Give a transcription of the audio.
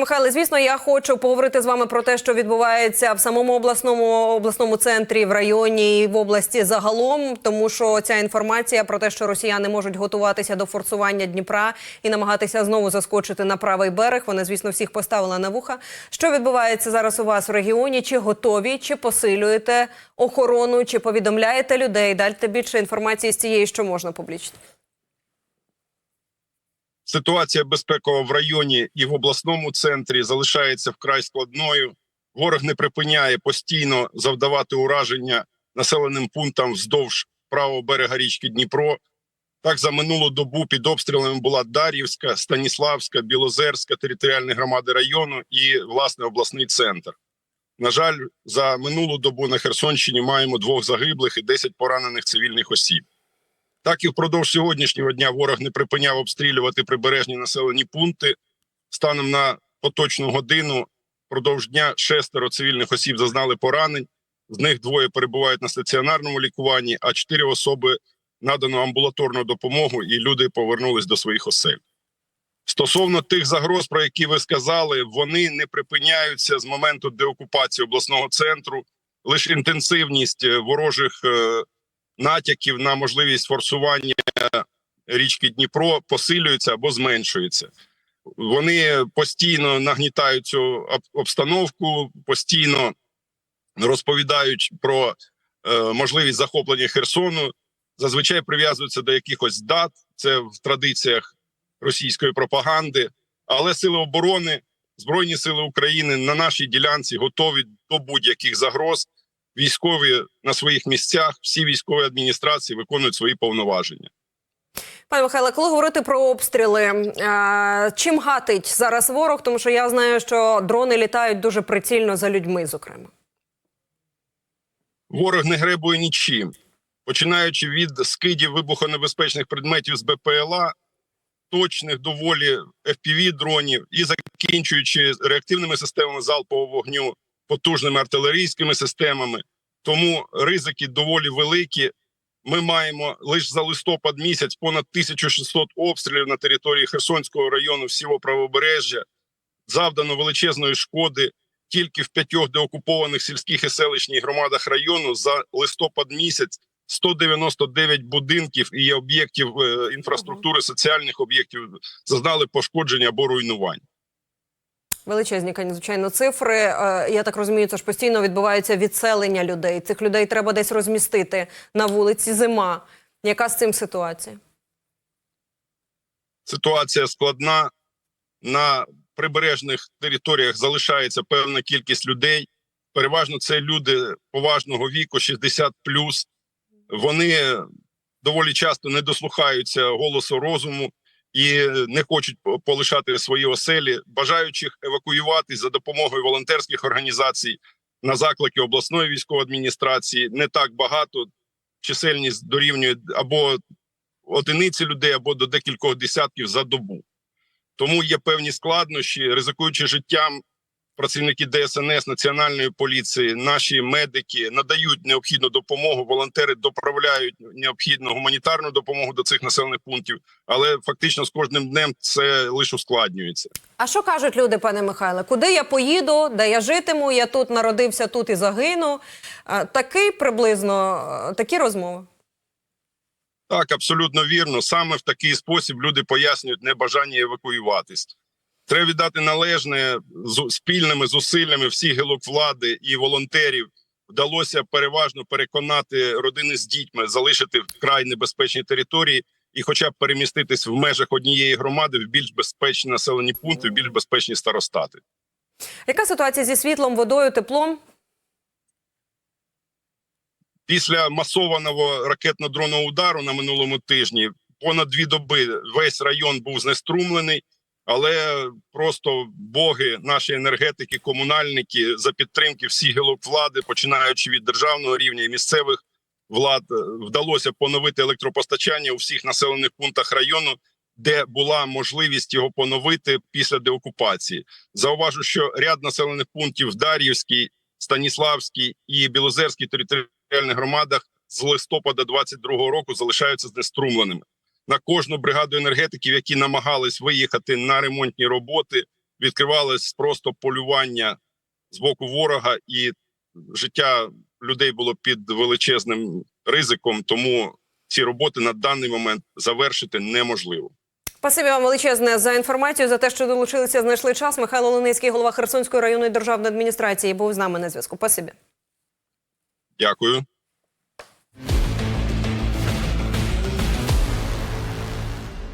Михайле, звісно, я хочу поговорити з вами про те, що відбувається в самому обласному обласному центрі, в районі і в області загалом, тому що ця інформація про те, що росіяни можуть готуватися до форсування Дніпра і намагатися знову заскочити на правий берег. Вона, звісно, всіх поставила на вуха. Що відбувається зараз у вас в регіоні? Чи готові, чи посилюєте охорону, чи повідомляєте людей? Дайте більше інформації з цієї, що можна публічно. Ситуація безпекова в районі і в обласному центрі залишається вкрай складною. Ворог не припиняє постійно завдавати ураження населеним пунктам вздовж правого берега річки Дніпро. Так, за минулу добу під обстрілами була Дар'ївська, Станіславська, Білозерська територіальні громади району і власне обласний центр. На жаль, за минулу добу на Херсонщині маємо двох загиблих і 10 поранених цивільних осіб. Так і впродовж сьогоднішнього дня ворог не припиняв обстрілювати прибережні населені пункти. Станом на поточну годину впродовж дня шестеро цивільних осіб зазнали поранень. З них двоє перебувають на стаціонарному лікуванні, а чотири особи надано амбулаторну допомогу, і люди повернулись до своїх осель. Стосовно тих загроз, про які ви сказали, вони не припиняються з моменту деокупації обласного центру. Лише інтенсивність е, ворожих е, натяків на можливість форсування річки Дніпро посилюється або зменшується. Вони постійно нагнітають цю обстановку, постійно розповідають про е, можливість захоплення Херсону. Зазвичай прив'язуються до якихось дат. Це в традиціях російської пропаганди. Але сили оборони, збройні сили України на нашій ділянці готові до будь-яких загроз військові на своїх місцях, всі військові адміністрації виконують свої повноваження. Пане Михайле, коли говорити про обстріли, е, чим гатить зараз ворог? Тому що я знаю, що дрони літають дуже прицільно за людьми, зокрема. Ворог не гребує нічим, починаючи від скидів вибухонебезпечних предметів з БПЛА, точних доволі fpv дронів і закінчуючи реактивними системами залпового вогню, потужними артилерійськими системами. Тому ризики доволі великі. Ми маємо лише за листопад місяць понад 1600 обстрілів на території Херсонського району всього правобережжя. Завдано величезної шкоди тільки в п'ятьох деокупованих сільських і селищних громадах району за листопад місяць 199 будинків і об'єктів е, інфраструктури, соціальних об'єктів зазнали пошкодження або руйнувань. Величезні, звичайно, цифри. Е, Я так розумію, це ж постійно відбувається відселення людей. Цих людей треба десь розмістити на вулиці. Зима. Яка з цим ситуація? Ситуація складна. На прибережних територіях залишається певна кількість людей. Переважно це люди поважного віку, 60 Вони доволі часто не дослухаються голосу розуму і не хочуть полишати свої оселі, бажаючих евакуюватись за допомогою волонтерських організацій на заклики обласної військової адміністрації. Не так багато чисельність дорівнює або одиниці людей, або до декількох десятків за добу. Тому є певні складнощі, ризикуючи життям. Працівники ДСНС, національної поліції, наші медики надають необхідну допомогу. Волонтери доправляють необхідну гуманітарну допомогу до цих населених пунктів, але фактично з кожним днем це лише ускладнюється. А що кажуть люди, пане Михайле? Куди я поїду, де я житиму? Я тут народився, тут і загину. Такий приблизно е, такі розмови. Так, абсолютно вірно. Саме в такий спосіб люди пояснюють небажання евакуюватись. Треба віддати належне з спільними зусиллями всіх гілок влади і волонтерів. Вдалося переважно переконати родини з дітьми залишити вкрай небезпечні території і, хоча б переміститись в межах однієї громади в більш безпечні населені пункти, в більш безпечні старостати. Яка ситуація зі світлом, водою, теплом? Після масованого ракетно-дронного удару на минулому тижні понад дві доби весь район був знеструмлений, але просто боги, наші енергетики, комунальники за підтримки всіх гілок влади, починаючи від державного рівня і місцевих влад, е, вдалося поновити електропостачання у всіх населених пунктах району, де була можливість його поновити після деокупації. Зауважу, що ряд населених пунктів Дар'ївській, Станіславській і Білозерській територіальних громадах з листопада 22-го року залишаються знеструмленими. На кожну бригаду енергетиків, які намагались виїхати на ремонтні роботи, відкривалось просто полювання з боку ворога, і життя людей було під величезним ризиком. Тому ці роботи на даний момент завершити неможливо. Спасибі вам величезне за інформацію, за те, що долучилися, знайшли час. Михайло Леницький, голова Херсонської районної державної адміністрації, був з нами на зв'язку. Спасибі. Дякую.